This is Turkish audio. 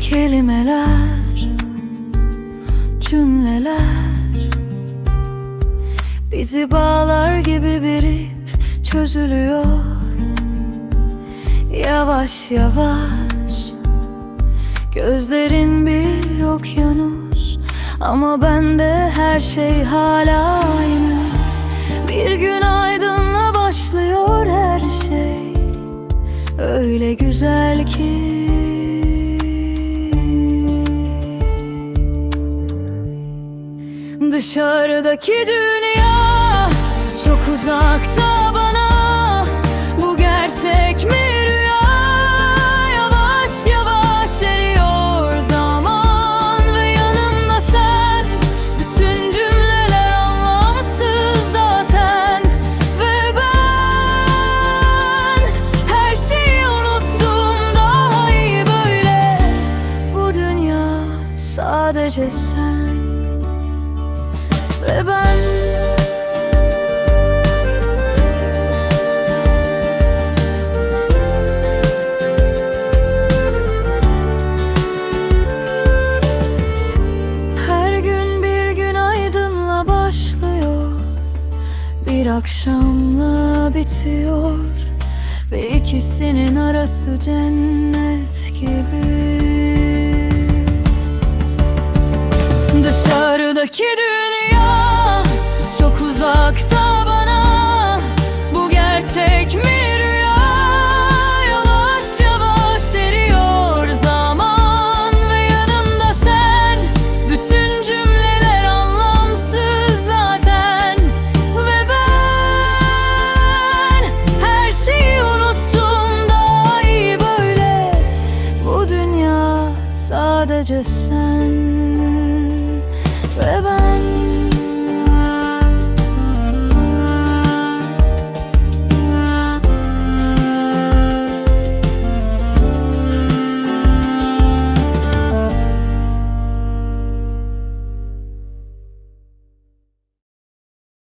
Kelimeler, cümleler Bizi bağlar gibi birip çözülüyor. Yavaş yavaş Gözlerin bir okyanus. Ama bende her şey hala aynı Öyle güzel ki. Dışarıdaki dünya çok uzakta sadece sen ve ben Her gün bir gün aydınla başlıyor. Bir akşamla bitiyor. Ve ikisinin arası cennet gibi Dışarıdaki dünya çok uzakta bana. Bu gerçek mi rüya? Yavaş yavaş eriyor zaman Ve yanımda sen. Bütün cümleler anlamsız zaten. Ve ben Her şeyi unuttum daha iyi böyle. Bu dünya sadece sen